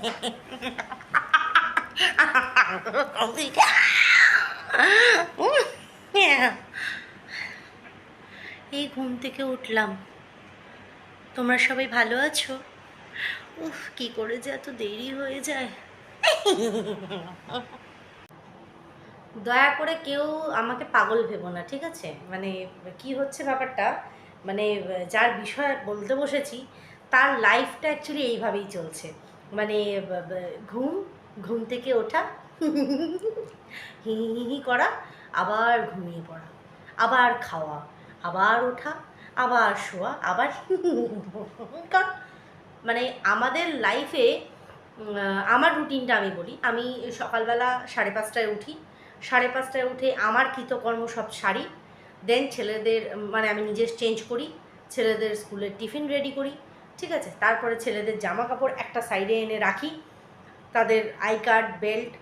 এই ঘুম থেকে উঠলাম। তোমরা সবাই ভালো আছো? উফ, কি করে যে এত দেরি হয়ে যায়। দয়া করে কেউ আমাকে পাগল ভেবো না, ঠিক আছে? মানে কি হচ্ছে ব্যাপারটা? মানে যার বিষয় বলতে বসেছি, তার লাইফটা অ্যাকচুয়ালি এইভাবেই চলছে। মানে ঘুম ঘুম থেকে ওঠা, হি হি হি করা, আবার ঘুমিয়ে পড়া, আবার খাওয়া, আবার ওঠা, আবার শোয়া, আবার কারণ মানে আমাদের লাইফে আমার রুটিনটা আমি বলি, আমি সকালবেলা সাড়ে পাঁচটায় উঠি, সাড়ে পাঁচটায় উঠে আমার কৃতকর্ম সব সারি দেন ছেলেদের মানে আমি নিজে চেঞ্জ করি, ছেলেদের স্কুলের টিফিন রেডি করি ঠিক আছে? তারপরে ছেলেদের জামা কাপড় একটা সাইডে এনে রাখি। তাদের আই কার্ড বেল্ট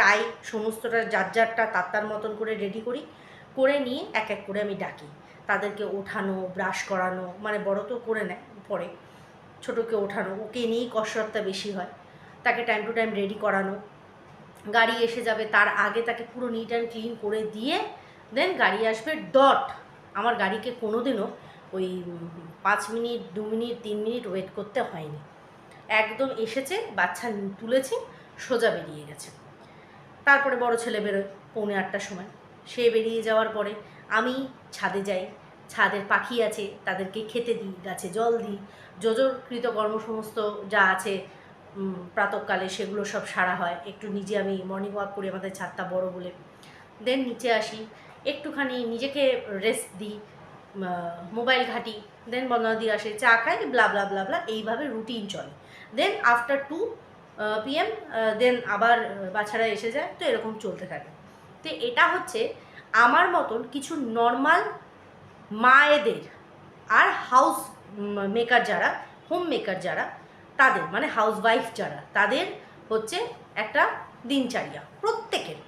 টাই সমস্তটা যার যারটা তার তার মতন করে রেডি করি। করে নিয়ে এক এক করে আমি ডাকি। তাদেরকে ওঠানো ব্রাশ করানো মানে বড় তো করে নেয় পরে ছোটোকে ওঠানো, ওকে নিয়েই কসরতটা বেশি হয়। তাকে টাইম টু টাইম রেডি করানো। গাড়ি এসে যাবে, তার আগে তাকে পুরো নিট অ্যান্ড ক্লিন করে দিয়ে দেন গাড়ি আসবে। ডট আমার গাড়িকে কোনোদিনও ওই পাঁচ মিনিট, দু মিনিট, তিন মিনিট ওয়েট করতে হয়নি। একদম এসেছে, বাচ্চা তুলেছে, সোজা বেরিয়ে গেছে। তারপরে বড় ছেলে বেরোয় পৌনে আটটার সময়। সে বেরিয়ে যাওয়ার পরে আমি ছাদে যাই। ছাদের পাখি আছে, তাদেরকে খেতে দিই, গাছে জল দিই। যোজোর কৃতকর্ম সমস্ত যা আছে প্রাতকালে সেগুলো সব সারা হয়। একটু নিজে আমি মর্নিং ওয়াক করি, আমাদের ছাদটা বড় বলে। দেন নিচে আসি। একটুখানি নিজেকে রেস্ট দিই। মোবাইল ঘাঁটি দেন বন্দনা দিয়ে আসে, চা খাই ব্লা ব্লা ব্লা ব্লা এইভাবে রুটিন চলে। Then after two PM then আবার বাচ্চারা এসে যায়, তো এরকম চলতে থাকে। তো এটা হচ্ছে আমার মতন কিছু নর্মাল মায়েদের আর হাউস মেকার যারা হোম মেকার যারা, তাদের মানে হাউস ওয়াইফ যারা, তাদের হচ্ছে একটা দিনচারিয়া প্রত্যেকের।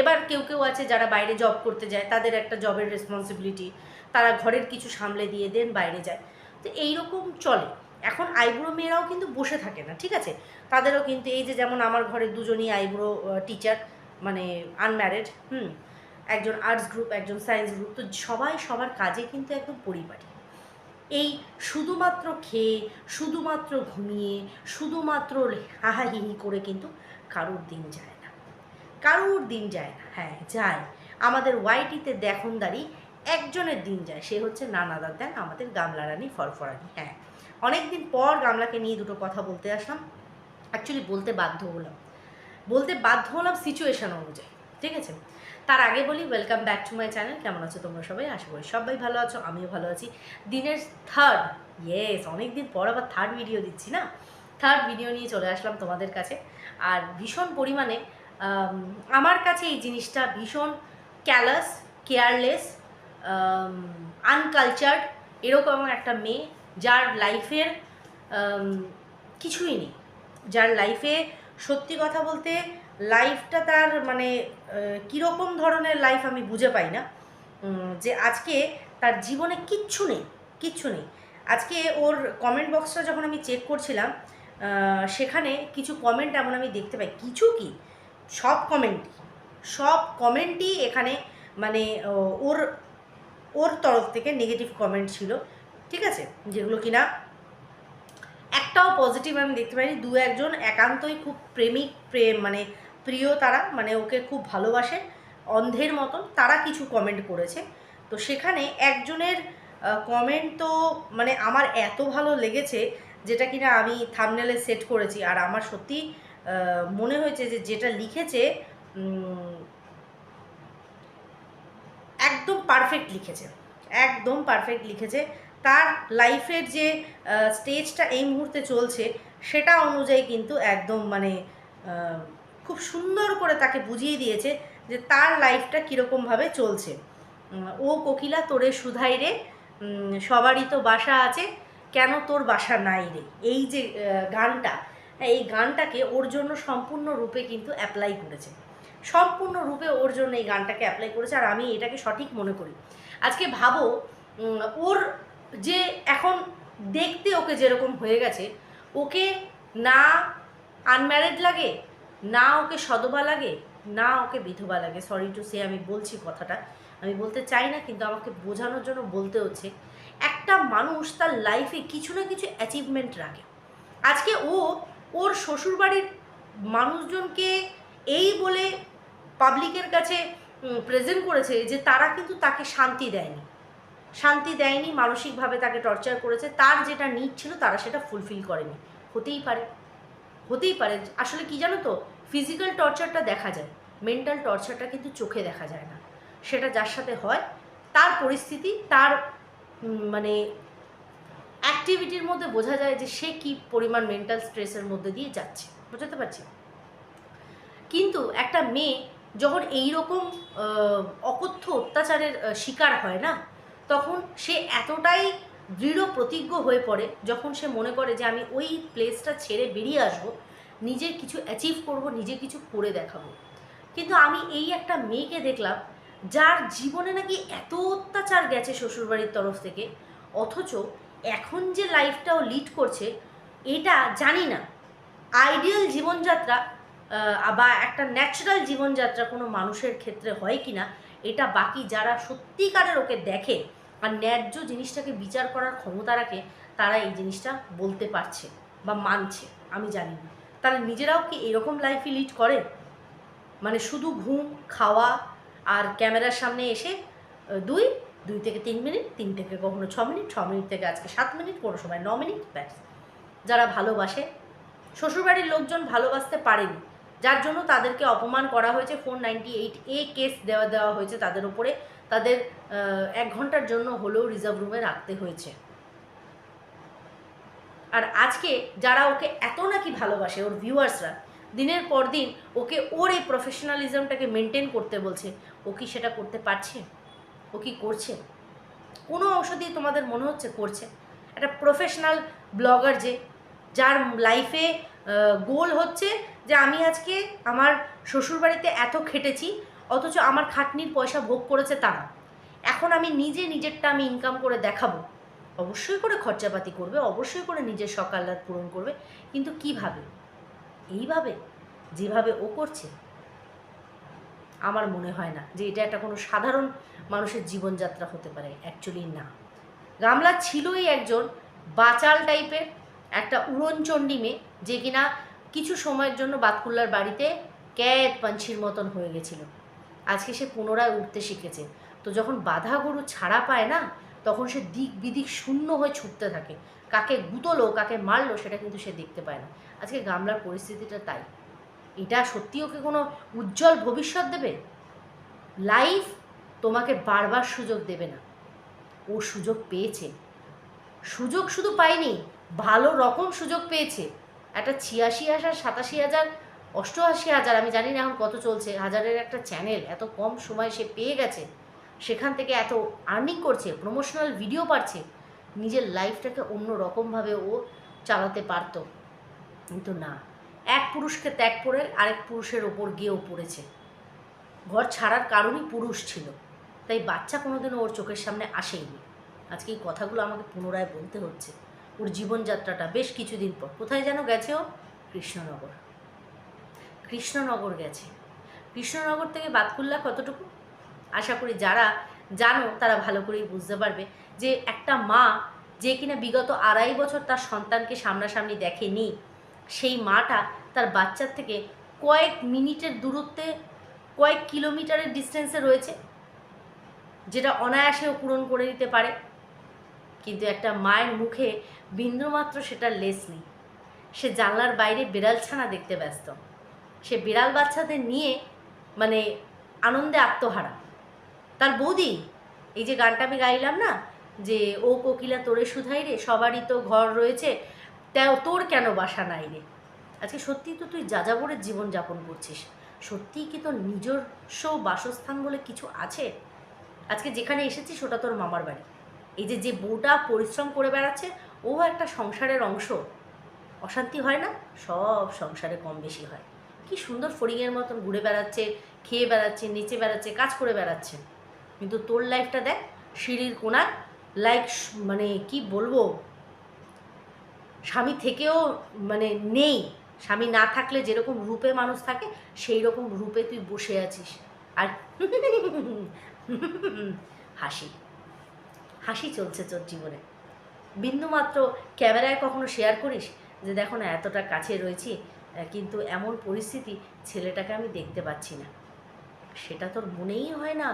এবার কেউ কেউ আছে যারা বাইরে জব করতে যায়, তাদের একটা জবের রেসপন্সিবিলিটি তারা ঘরের কিছু সামলে দিয়ে দেন, বাইরে যায়। তো এইরকম চলে। এখন আইবুড়ো মেয়েরাও কিন্তু বসে থাকে না, ঠিক আছে? তাদেরও কিন্তু এই যে যেমন আমার ঘরে দুজনই আইবুড়ো টিচার মানে আনম্যারিড হুম? একজন আর্টস গ্রুপ একজন সায়েন্স গ্রুপ তো সবাই সবার কাজে কিন্তু একদম পরিপাটি। এই শুধুমাত্র খেয়ে, শুধুমাত্র ঘুমিয়ে, শুধুমাত্র হাহাহিহি করে কিন্তু কারোর দিন যায় কারোর দিন যায় না। হ্যাঁ যায়। আমাদের ওয়াইটিতে দেখনদারি একজনের দিন যায়। সে হচ্ছে নানাদার দেন আমাদের গামলা রানী ফরফরানি হ্যাঁ অনেক দিন পর গামলাকে নিয়ে দুটো কথা বলতে আসলাম। অ্যাকচুয়ালি বলতে বাধ্য হলাম। বলতে বাধ্য হলাম সিচুয়েশন অনুযায়ী, ঠিক আছে? তার আগে বলি welcome back to my channel কেমন আছো তোমরা সবাই? আশা করি সবাই ভালো আছো, আমিও ভালো আছি। দিনের থার্ড ইয়েস অনেক দিন পর আবার থার্ড ভিডিও দিচ্ছি না? থার্ড ভিডিও নিয়ে চলে আসলাম তোমাদের কাছে। আর ভীষণ পরিমাণে আমার কাছে এই জিনিসটা ভীষণ ক্যালাস কেয়ারলেস আনকালচার্ড এরকম একটা মেয়ে যার লাইফের কিছুই নেই। যার লাইফে সত্যি কথা বলতে লাইফটা তার মানে কীরকম ধরনের লাইফ আমি বুঝে পাই না। যে আজকে তার জীবনে কিচ্ছু নেই কিচ্ছু নেই। আজকে ওর কমেন্ট বক্সটা যখন আমি চেক করছিলাম সেখানে কিছু কমেন্ট এমন আমি দেখতে পাই। কিছু কি? সব কমেন্টই সব কমেন্টই এখানে মানে ওর ওর তরফ থেকে নেগেটিভ কমেন্ট ছিল, ঠিক আছে? যেগুলো কিনা একটাও পজিটিভ আমি দেখতে পাইনি, দু একজন একান্তই খুব প্রেমিক প্রেম মানে প্রিয় তারা মানে ওকে খুব ভালোবাসে, অন্ধের মতন, তারা কিছু কমেন্ট করেছে। তো সেখানে একজনের কমেন্ট তো মানে আমার এত ভালো লেগেছে, যেটা কিনা আমি থামনেলে সেট করেছি, আর আমার সত্যি মনে হয়েছে যে যেটা লিখেছে একদম পারফেক্ট লিখেছে, একদম পারফেক্ট লিখেছে। তার লাইফের যে স্টেজটা এই মুহূর্তে চলছে, সেটা অনুযায়ী কিন্তু একদম মানে খুব সুন্দর করে তাকে বুঝিয়ে দিয়েছে যে তার লাইফটা কীরকমভাবে চলছে। ও কোকিলা, তোরে সুধাই রে সবারই তো বাসা আছে, কেন তোর বাসা নাই রে? এই যে গানটা এই গানটাকে ওর জন্য সম্পূর্ণ রূপে কিন্তু অ্যাপ্লাই করেছে। সম্পূর্ণ রূপে ওর জন্য এই গানটাকে অ্যাপ্লাই করেছে আর আমি এটাকে সঠিক মনে করি। আজকে ভাবো ওর যে এখন দেখতে ওকে যেরকম হয়ে গেছে, ওকে না আনম্যারিড লাগে, না ওকে সদবা লাগে, না ওকে বিধবা লাগে। সরি টু সে আমি বলছি কথাটা, আমি বলতে চাই না, কিন্তু আমাকে বোঝানোর জন্য বলতে হচ্ছে, একটা মানুষ তার লাইফে কিছু না কিছু অ্যাচিভমেন্ট রাখে। আজকে ও ওর শ্বশুরবাড়ির মানুষজনকে এই বলে পাবলিকের কাছে প্রেজেন্ট করেছে যে তারা কিন্তু তাকে শান্তি দেয়নি। শান্তি দেয়নি, মানসিকভাবে তাকে টর্চার করেছে। তার যেটা নিড ছিল তারা সেটা ফুলফিল করেনি। হতেই পারে। হতেই পারে। আসলে কি জানো তো? ফিজিক্যাল টর্চারটা দেখা যায়। মেন্টাল টর্চারটা কিন্তু চোখে দেখা যায় না। সেটা যার সাথে হয়, তার পরিস্থিতি, তার মানে অ্যাক্টিভিটির মধ্যে বোঝা যায় যে সে কি পরিমাণ মেন্টাল স্ট্রেসের মধ্যে দিয়ে যাচ্ছে। বুঝতে পারছি? কিন্তু একটা মেয়ে যখন এই রকম অকথ্য অত্যাচারের শিকার হয় না, তখন সে এতটাই দৃঢ় প্রতিজ্ঞ হয়ে পড়ে, যখন সে মনে করে যে আমি ওই প্লেসটা ছেড়ে বেরিয়ে আসব, নিজে কিছু অ্যাচিভ করব, নিজে কিছু করে দেখাবো। কিন্তু আমি এই একটা মেয়েকে দেখলাম, যার জীবনে নাকি এত অত্যাচার গেছে শ্বশুরবাড়ির তরফ থেকে, অথচ এখন যে লাইফটাও লিড করছে, এটা জানি না। আইডিয়াল জীবনযাত্রা বা একটা ন্যাচারাল জীবনযাত্রা কোনো মানুষের ক্ষেত্রে হয় কি না এটা বাকি যারা সত্যিকারের ওকে দেখে আর ন্যায্য জিনিসটাকে বিচার করার ক্ষমতা রাখে, তারা এই জিনিসটা বলতে পারছে বা মানছে, আমি জানি না। তারা নিজেরাও কি এরকম লাইফই লিড করে? মানে শুধু ঘুম, খাওয়া আর ক্যামেরার সামনে এসে দুই দুই থেকে তিন মিনিট, তিন থেকে কখনো ছ মিনিট ছ মিনিট থেকে আজকে সাত মিনিট, কোনো সময় ন মিনিট, ব্যাস। যারা ভালোবাসে, শ্বশুরবাড়ির লোকজন ভালোবাসতে পারেনি, যার জন্য তাদেরকে অপমান করা হয়েছে four ninety eight A case দেওয়া দেওয়া হয়েছে তাদের উপরে, তাদের এক ঘণ্টার জন্য হলেও রিজার্ভ রুমে রাখতে হয়েছে। আর আজকে যারা ওকে এত নাকি ভালোবাসে, ওর ভিউয়ার্সরা, দিনের পর দিন ওকে ওর এই প্রফেশনালিজমটাকে মেনটেন করতে বলছে, ও কি সেটা করতে পারছে? ও কি করছে? কোনো দিয়ে তোমাদের মনে হচ্ছে করছে? একটা প্রফেশনাল ব্লগার যে, যার লাইফে গোল হচ্ছে যে আমি আজকে আমার শ্বশুরবাড়িতে এত খেটেছি, অথচ আমার খাটনির পয়সা ভোগ করেছে তারা। এখন আমি নিজে নিজেরটা আমি ইনকাম করে দেখাবো। অবশ্যই করে খরচাপাতি করবে, অবশ্যই করে নিজের সকাল্লাদ পূরণ করবে, কিন্তু কীভাবে? এইভাবে, যেভাবে ও করছে আমার মনে হয় না যে এটা একটা কোনো সাধারণ মানুষের জীবনযাত্রা হতে পারে অ্যাকচুয়ালি না। গামলা ছিলই একজন বাচাল টাইপের একটা উড়নচণ্ডী মেয়ে যে কিনা কিছু সময়ের জন্য বাতকুল্লার বাড়িতে ক্যাট পাঞ্ছির মতন হয়ে গেছিল। আজকে সে পুনরায় উঠতে শিখেছে। তো যখন বাধা গরু ছাড়া পায় না, তখন সে দিক বিদিক শূন্য হয়ে ছুটতে থাকে। কাকে গুতলো, কাকে মারলো, সেটা কিন্তু সে দেখতে পায় না। আজকে গামলার পরিস্থিতিটা তাই। এটা সত্যি ওকে কোনো উজ্জ্বল ভবিষ্যৎ দেবে? লাইফ তোমাকে বারবার সুযোগ দেবে না। ও সুযোগ পেয়েছে। সুযোগ শুধু পায়নি, ভালো রকম সুযোগ পেয়েছে। একটা ছিয়াশি হাজার, সাতাশি হাজার, অষ্টআশি হাজার, আমি জানি না এখন কত চলছে, হাজারের একটা চ্যানেল এত কম সময় সে পেয়ে গেছে। সেখান থেকে এত আর্নিং করছে প্রমোশনাল ভিডিও পাচ্ছে নিজের লাইফটাকে অন্য রকমভাবে ও চালাতে পারতো। কিন্তু না এক পুরুষকে ত্যাগ করে আরেক পুরুষের ওপর গিয়েও পড়েছে। ঘর ছাড়ার কারণই পুরুষ ছিল, তাই বাচ্চা কোনোদিনও ওর চোখের সামনে আসেইনি। আজকে এই কথাগুলো আমাকে পুনরায় বলতে হচ্ছে। ওর জীবনযাত্রাটা বেশ কিছুদিন পর। কোথায় যেন গেছে ও? কৃষ্ণনগর। কৃষ্ণনগর গেছে। কৃষ্ণনগর থেকে বাতকুল্লা কতটুকু? আশা করি যারা জানো, তারা ভালো করেই বুঝতে পারবে যে একটা মা যে কিনা বিগত আড়াই বছর তার সন্তানকে সামনাসামনি দেখেনি, সেই মাটা তার বাচ্চার থেকে কয়েক মিনিটের দূরত্বে, কয়েক কিলোমিটারের ডিস্টেন্সে রয়েছে, যেটা অনায়াসেও পূরণ করে নিতে পারে। কিন্তু একটা মায়ের মুখে বিন্দুমাত্র সেটা লেস নেই। সে জানলার বাইরে বিড়াল ছানা দেখতে ব্যস্ত। সে বিড়াল বাচ্চাদের নিয়ে মানে আনন্দে আত্মহারা। তার বৌদি, এই যে গানটা আমি গাইলাম না, যে, ও কোকিলা তোরে শুধাই রে, সবারই তো ঘর রয়েছে তোর কেন বাসা নাই রে? আজকে সত্যিই তো তুই যাযাবরের জীবনযাপন করছিস। সত্যিই কি তোর নিজস্ব বাসস্থান বলে কিছু আছে? আজকে যেখানে এসেছিস ওটা তোর মামার বাড়ি। এই যে যে বউটা পরিশ্রম করে বেড়াচ্ছে, ও একটা সংসারের অংশ। অশান্তি হয় না? সব সংসারে কম বেশি হয়। কি সুন্দর ফড়িংয়ের মতন ঘুরে বেড়াচ্ছে, খেয়ে বেড়াচ্ছে, নেচে বেড়াচ্ছে, কাজ করে বেড়াচ্ছে। কিন্তু তোর লাইফটা দেখ, সিঁড়ির কোনায় লাইক মানে কি বলব? স্বামী থেকেও মানে নেই। স্বামী না থাকলে যেরকম রূপে মানুষ থাকে সেই রকম রূপে তুই বসে আছিস। আর হাসি। হাসি চলছে তোর জীবনে। বিন্দুমাত্র ক্যামেরায় কখনো শেয়ার করিস? যে দেখো না, এতটা কাছে রয়েছি কিন্তু এমন পরিস্থিতি ছেলেটাকে আমি দেখতে পাচ্ছি না। সেটা তোর মনেই হয় না,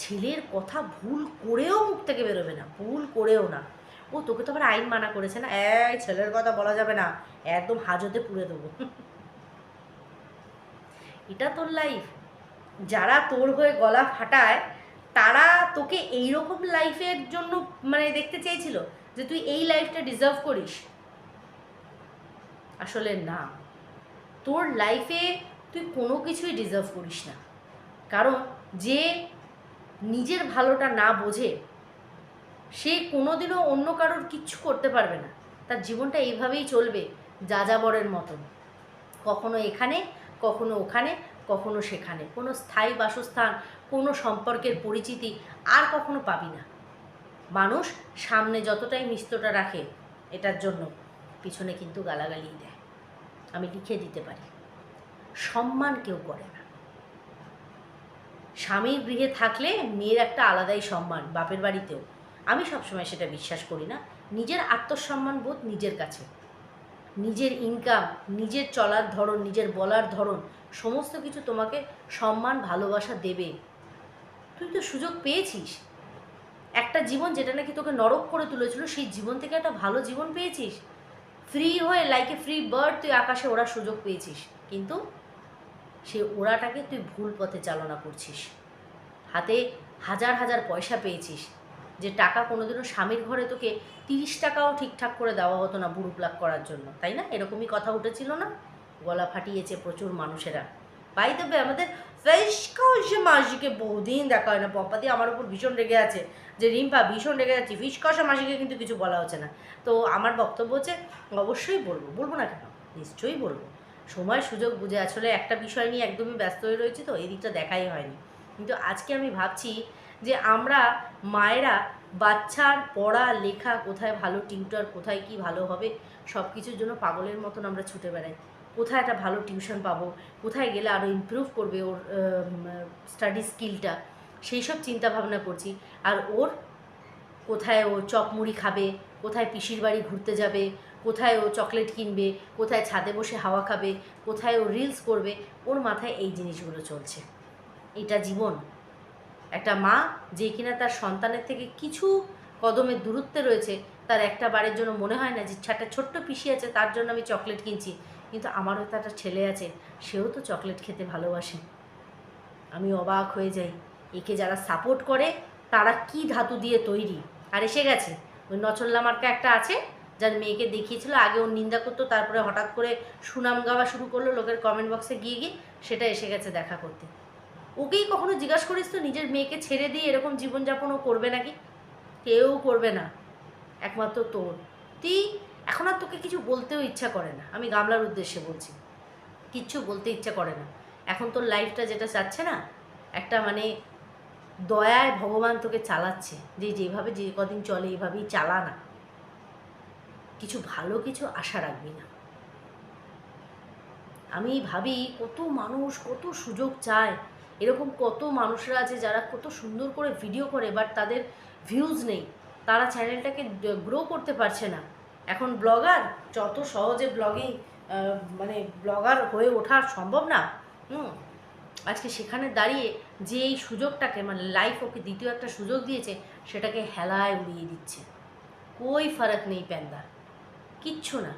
ছেলের কথা ভুল করেও মুখ থেকে বেরোবে না, ভুল করেও না। ও, তোকে তো আবার আইন মানা করেছে না? এই ছেলের কথা বলা যাবে না। একদম হাজতে পুড়ে দেবো। এটা তোর লাইফ যারা তোর হয়ে গলা ফাটায়, তারা তোকে এইরকম লাইফের জন্য মানে দেখতে চেয়েছিল যে তুই এই লাইফটা ডিজার্ভ করিস। আসলে না। তোর লাইফে তুই কোনো কিছুই ডিজার্ভ করিস না। কারণ যে নিজের ভালোটা না বোঝে সে কোনোদিনও অন্য কারোর কিচ্ছু করতে পারবে না। তার জীবনটা এইভাবেই চলবে, যাযাবরের মতন। কখনো এখানে, কখনো ওখানে, কখনো সেখানে। কোনো স্থায়ী বাসস্থান, কোনো সম্পর্কের পরিচিতি আর কখনো পাবি না। মানুষ সামনে যতটাই মিস্তটা রাখে, এটার জন্য পিছনে কিন্তু গালাগালিই দেয়। আমি লিখে দিতে পারি। সম্মান কেউ করে না। স্বামীর গৃহে থাকলে মেয়ের একটা আলাদাই সম্মান, বাপের বাড়িতেও। আমি সবসময় সেটা বিশ্বাস করি না। নিজের আত্মসম্মান বোধ নিজের কাছে। নিজের ইনকাম নিজের চলার ধরন, নিজের বলার ধরন, সমস্ত কিছু তোমাকে সম্মান, ভালোবাসা দেবে। তুই তো সুযোগ পেয়েছিস। একটা জীবন যেটা নাকি তোকে নরক করে তুলেছিল, সেই জীবন থেকে একটা ভালো জীবন পেয়েছিস। ফ্রি হয়ে লাইক এ ফ্রি বার্ড তুই আকাশে ওড়ার সুযোগ পেয়েছিস। কিন্তু সে ওড়াটাকে তুই ভুল পথে চালনা করছিস। হাতে হাজার হাজার পয়সা পেয়েছিস। যে টাকা কোনোদিনও স্বামীর ঘরে তোকে তিরিশ টাকাও ঠিকঠাক করে দেওয়া হতো না বুড়ো প্লাক করার জন্য, তাই না? এরকমই কথা উঠেছিল না? গলা ফাটিয়েছে প্রচুর মানুষেরা। পাই দেবে আমাদের ফিশকষা মাসিকে বহুদিন দেখা হয় না, পম্পাদি আমার উপর ভীষণ রেগে আছে। যে রিম্পা, ভীষণ রেগে যাচ্ছে ফিশকষা মাসিকে কিন্তু কিছু বলা হচ্ছে না। তো আমার বক্তব্য হচ্ছে, অবশ্যই বলব। বলব না কেন? নিশ্চয়ই বলব। সময়, সুযোগ, বুঝে। আসলে একটা বিষয় নিয়ে একদমই ব্যস্ত হয়ে রয়েছে তো, এই দিকটা দেখাই হয়নি। কিন্তু আজকে আমি ভাবছি যে আমরা মায়েরা বাচ্চার পড়া, লেখা কোথায় ভালো, টিউটার কোথায় কি ভালো হবে সব কিছুর জন্য পাগলের মতন আমরা ছুটে বেড়াই। কোথায় একটা ভালো টিউশন পাবো, কোথায় গেলে আরও ইমপ্রুভ করবে ওর স্টাডি স্কিলটা সেই সব চিন্তা ভাবনা করছি। আর ওর কোথায় ও চপমুড়ি খাবে, কোথায় পিসির বাড়ি ঘুরতে যাবে, কোথায় ও চকলেট কিনবে, কোথায় ছাদে বসে হাওয়া খাবে, কোথায় ও রিলস করবে, ওর মাথায় এই জিনিসগুলো চলছে। এটা জীবন। একটা মা যে কিনা তার সন্তানের থেকে কিছু কদমের দূরত্বে রয়েছে, তার একটা বারের জন্য মনে হয় না যে একটা ছোট্ট পিসি আছে, তার জন্য আমি চকলেট কিনছি। কিন্তু আমারও তো একটা ছেলে আছে, সেও তো চকলেট খেতে ভালোবাসে। আমি অবাক হয়ে যাই, একে যারা সাপোর্ট করে, তারা কি ধাতু দিয়ে তৈরি? আর এসে গেছে, ওই নচল্লা মার্কা একটা আছে, যার মেয়েকে দেখিয়েছিল, আগে ওর নিন্দা করতো, তারপরে হঠাৎ করে সুনাম গাওয়া শুরু করল, লোকের কমেন্ট বক্সে গিয়ে গিয়ে সেটা এসে গেছে দেখা করতে। ওকেই কখনো জিজ্ঞাসা করিস তো, নিজের মেয়েকে ছেড়ে দিয়ে এরকম জীবনযাপন ও করবে নাকি? কেউ করবে না, একমাত্র তোর। তুই এখন আর তোকে কিছু বলতেও ইচ্ছা করে না, আমি গামলার উদ্দেশ্যে বলছি। কিচ্ছু বলতে ইচ্ছা করে না। এখন তোর লাইফটা যেটা চাচ্ছে না, একটা মানে দয়ায় ভগবান তোকে চালাচ্ছে, যে যেভাবে যে কদিন চলে এইভাবেই চালা না কিছু ভালো কিছু আশা রাখবি না। আমি ভাবি কত মানুষ কত সুযোগ চায় এরকম কত মানুষরা আছে যারা কত সুন্দর করে ভিডিও করে বাট তাদের ভিউজ নেই। তারা চ্যানেলটাকে গ্রো করতে পারছে না। এখন ব্লগার যত সহজে ব্লগিং মানে ব্লগার হয়ে ওঠা সম্ভব না। হুম। আজকে সেখানে দাঁড়িয়ে যে এই সুযোগটাকে মানে লাইফ ওকে দ্বিতীয় একটা সুযোগ দিয়েছে, সেটাকে হেলায় উড়িয়ে দিচ্ছে। কই ফারাক নেই প্যান্দা কিচ্ছু না।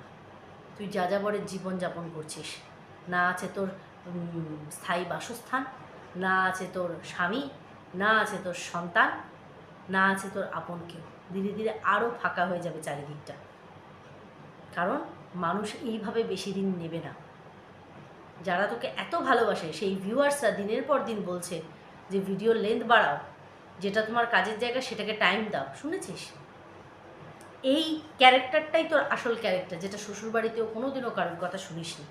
তুই যা যাযাবরের জীবনযাপন করছিস। না আছে তোর স্থায়ী বাসস্থান না আছে তোর স্বামী, না আছে তোর সন্তান, না আছে তোর আপন কেউ। ধীরে ধীরে আরও ফাঁকা হয়ে যাবে চারিদিকটা। কারণ মানুষ এইভাবে বেশি দিন নেবে না। যারা তোকে এত ভালোবাসে, সেই ভিউয়ার্সরা দিনের পর দিন বলছে যে ভিডিও লেন্থ বাড়াও, যেটা তোমার কাজের জায়গা সেটাকে টাইম দাও। শুনেছিস? এই ক্যারেক্টারটাই তোর আসল ক্যারেক্টার যেটা শ্বশুরবাড়িতেও কোনো দিনও কারোর কথা শুনিসনি।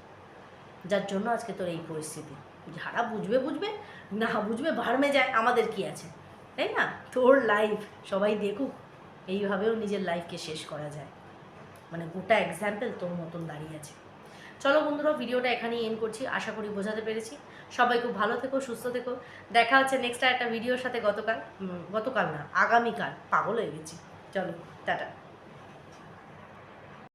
যার জন্য আজকে তোর এই পরিস্থিতি। যারা বুঝবে বুঝবে, না বুঝবে ভারমে যায়, আমাদের কি আছে? তাই না? তোর লাইফ সবাই দেখুক, এইভাবেও নিজের লাইফকে শেষ করা যায়। মানে গোটা এক্সাম্পল তোর মতন দাঁড়িয়ে আছে। চলো বন্ধুরা ভিডিওটা এখানেই এন্ড করছি। আশা করি বোঝাতে পেরেছি। সবাই খুব ভালো থেকো, সুস্থ থেকো। দেখা হচ্ছে নেক্সট একটা ভিডিওর সাথে গতকাল গতকাল না, আগামীকাল, পাগল হয়ে গেছি। চলো, টাটা।